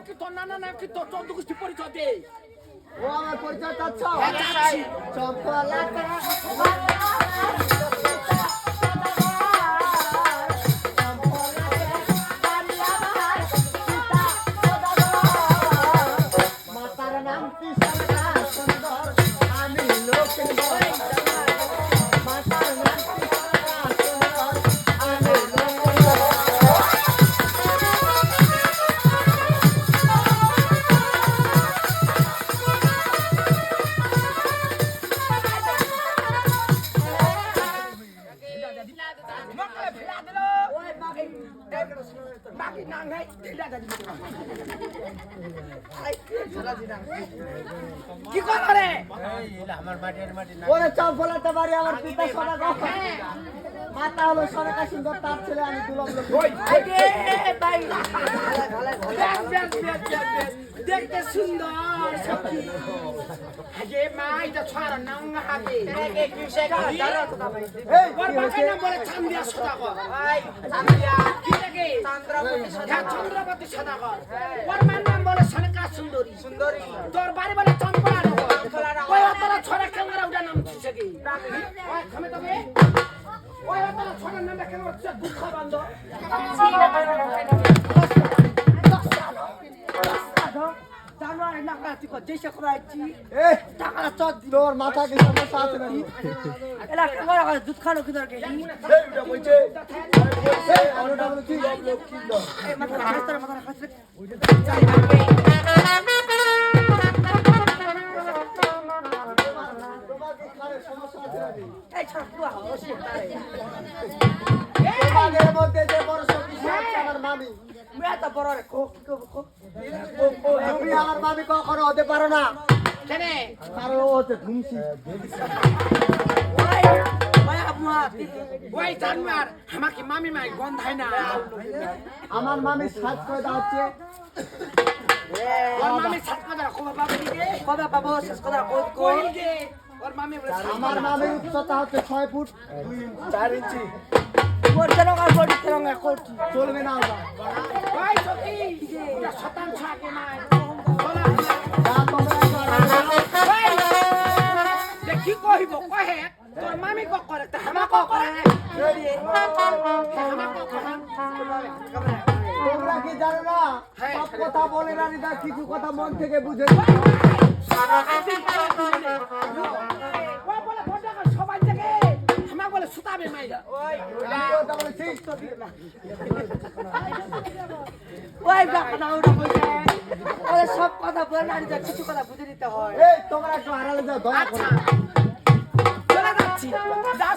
কি তোর নানা নাম কি তোর চোদ্দ গোষ্ঠী পরিচয় দে। ও আমার পরিচয় চাচ্ছ? হ্যাঁ, চাচ্ছি। চম্পলাকে মাতার কি কর ওরে বাড়ি আমার পিতা সোনা মাতা হলো সরকার সুন্দর তার ছেলে আমি দুলম দেখতে সুন্দর সখী। আগে মা এটা ছড়া নাং ওর বাবা হয়েছে? নাম বলে চান্দিয়া সদাগর। ভাই চান্দিয়া। কি লাগে চন্দ্রবতী সদাগর ওর মার নাম বলে সনকা দুঃখ বন্ধ দুধ খানো কি দরকার এই ছাড় মধ্যে যে বড় শক্তি আছে আমার মামি তুমি আমার মামি কখনো হতে পারো না। কারণ ও হচ্ছে ঘুমছি আমার সাত করে দেওয়া হচ্ছে। ওর মামি সাত কথা কবে পাবো কবে পাবো? শেষ কথা কই আমার মামির উচ্চতা হচ্ছে ছয় ফুট। দুই ইঞ্চি। চার ইঞ্চি চলবে না শতাংশ আগে কহিব? কহে তোর মামি ক করে তা হামা ক করে হামা ক করে তোমরা কি জানো না? হ্যাঁ। সব কথা বলে কিছু কথা মন থেকে বুঝে মাইরা ওই আমি ওটা বলেছি। সব কথা বলে না যা কিছু কথা বুঝে নিতে হয়। তোমরা একটু হারালে যাও দয়া আচ্ছা। করে। চলে যাচ্ছি।